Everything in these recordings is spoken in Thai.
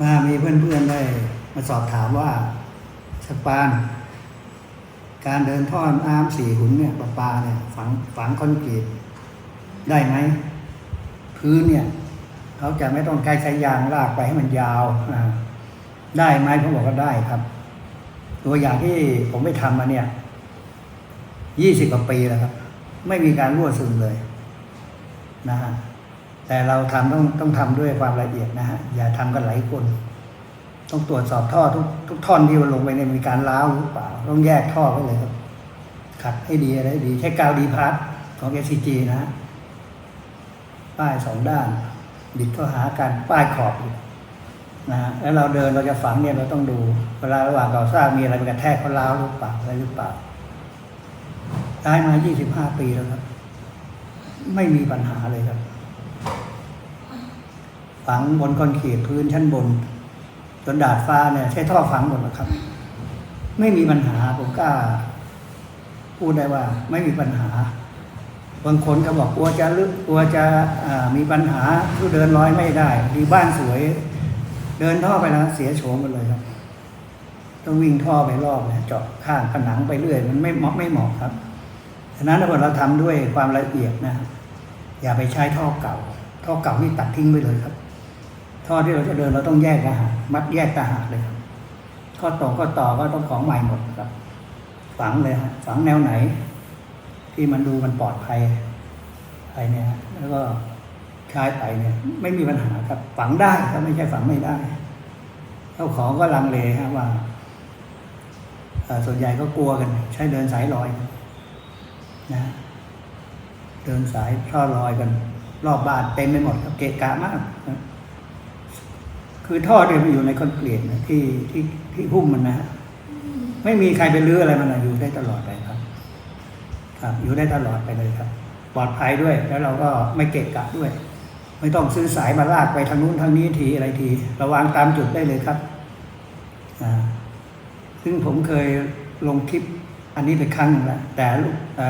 มามีเพื่อนๆได้มาสอบถามว่าสปาน การเดินท่อน้ำสี่หุนเนี่ยประปาเนี่ยฝังฝังคอนกรีตได้ไหมพื้นเนี่ยเขาจะไม่ต้องใช้สายยางลากไปให้มันยาวได้ไหมผมบอกว่าได้ครับ ตัวอย่างที่ผมไปทำมาเนี่ยยี่สิบกว่าปีแล้วครับ ไม่มีการรั่วซึมเลยนะฮะ แต่เราทำต้องต้องทำด้วยความละเอียดนะฮะอย่าทำกันหลายคน ต้องตรวจสอบท่อทุกทุกท่อนที่มันลงไปเนี่ยมีการล้าวหรือเปล่า ต้องแยกท่อไว้เลยครับ ขัดให้ดีอะไรดีใช้กาวดีพาร์ทของ SCG นะฮะป้ายสองด้าน บิดเข้าหากันป้ายขอบอีกนะฮะแล้วเราเดินเราจะฝังเนี่ยเราต้องดู เวลาระหว่างก่อสร้างมีอะไรไปกระแทกเขาล้าวหรือเปล่าอะไรหรือเปล่าได้มา 25 ปีแล้วครับ ไม่มีปัญหาเลยครับ ฝังบนคอนกรีตพื้นชั้นบน จนดาดฟ้าเนี่ยใช้ท่อฝังหมดแล้วครับ ไม่มีปัญหาผมกล้าพูดได้ว่า ไม่มีปัญหา บางคนก็บอกกลัวจะลึกกลัวจะมีปัญหาผู้เดินร้อยไม่ได้ ดีบ้านสวย เดินท่อไปแล้วเสียโฉมกันเลยครับต้องวิ่งท่อไปรอบเนี่ยเจาะข้างผนังไปเรื่อย มันไม่เหมาะไม่เหมาะครับฉะนั้นถ้าเราทำด้วยความละเอียดนะอย่าไปใช้ท่อเก่า ท่อเก่านี่ตัดทิ้งไปเลยครับ ท่อที่เราจะเดินเราต้องแยกทหารมัดแยกทหารเลยครับข้อต่อข้อต่อก็ต้องของใหม่หมดครับ ฝังเลยฮะฝังแนวไหน ที่มันดูมันปลอดภัยไปเนี่ยแล้วก็ใช้ไปเนี่ย ไม่มีปัญหาครับ ฝังได้ครับไม่ใช่ฝังไม่ได้เจ้าของก็ลังเลฮะว่าเอ่อส่วนใหญ่ก็กลัวกัน ใช้เดินสายลอยนะเดินสายท่อลอยกัน รอบบ้านเต็มไปหมดครับเกะกะมากนะ คือท่อเดินมันอยู่ในคอนกรีตนะที่ที่ที่หุ้มมันนะฮะไม่มีใครไปลื้ออะไรมันนะอยู่ได้ตลอดเลยครับ ครับ อยู่ได้ตลอดไปเลยครับ ปลอดภัยด้วย แล้วเราก็ไม่เกะกะด้วย ไม่ต้องซื้อสายมาลากไปทางนู้นทางนี้ทีอะไรที ระวางตามจุดได้เลยครับอ่าซึ่งผมเคยลงคลิปอันนี้เป็นครั้งนึงแล้วแต่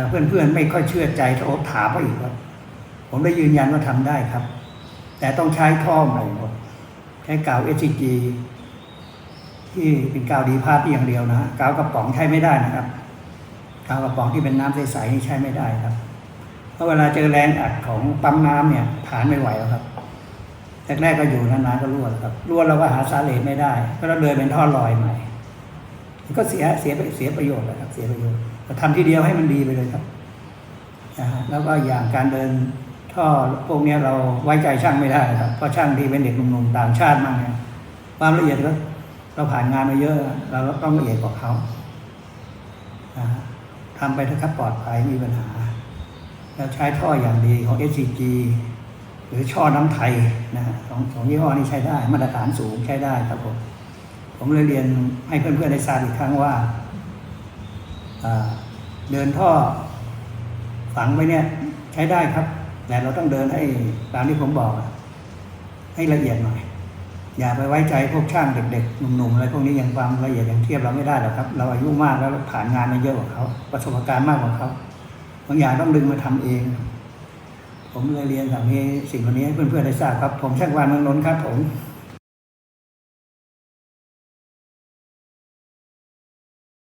เพื่อนๆไม่ค่อยเชื่อใจโทรถามมาอีกครับผมได้ยืนยันว่าทำได้ครับ แต่ต้องใช้ท่อใหม่หมด ใช้กาว SCG ที่เป็นกาวดีพาร์ตอย่างเดียวนะกาวกระป๋องใช้ไม่ได้นะครับกาวกระป๋องที่เป็นน้ำใสๆนี่ใช้ไม่ได้ครับเพราะเวลาเจอแรงอัดของปั๊มน้ำเนี่ยฐานไม่ไหวแล้วครับแรกๆก็อยู่นานๆก็รั่วครับรั่วเราก็หาสาเหตุไม่ได้ ก็เราเลยเป็นท่อลอยใหม่ก็เสียเสียเสียประโยชน์แหละครับ เสียประโยชน์เราทำทีเดียวให้มันดีไปเลยครับนะแล้วก็อย่างการเดิน ท่อพวกนี้เราไว้ใจช่างไม่ได้ครับเพราะช่างที่เป็นเด็กหนุ่มๆต่างชาติมากเนี่ยความละเอียดก็เราผ่านงานมาเยอะ เราต้องละเอียดกว่าเขานะฮะทำไปถอะครับปลอดภัยมีปัญหา แล้วใช้ท่ออย่างดีของ SCG หรือช่อน้ำไทยนะของของยี่ห้อนี้ใช้ได้มาตรฐานสูงใช้ได้ครับผมผมเลยเรียนให้เพื่อนๆได้ทราบอีกครั้งว่าอ่าเดินท่อฝังไว้เนี่ยใช้ได้ครับ แต่เราต้องเดินให้ตามที่ผมบอก ให้ละเอียดหน่อย อย่าไปไว้ใจพวกช่างเด็กๆหนุ่มๆอะไรพวกนี้ยังความละเอียดยังเทียบเราไม่ได้หรอกครับ เราอายุมากแล้วเราผ่านงานมาเยอะกว่าเขาประสบการณ์มากกว่าเขาบางอย่างต้องดึงมาทำเอง ผมเลยเรียนแบบนี้สิ่งเหล่านี้ให้เพื่อนๆได้ทราบครับ ผมช่างวานเมืองนนท์ครับผม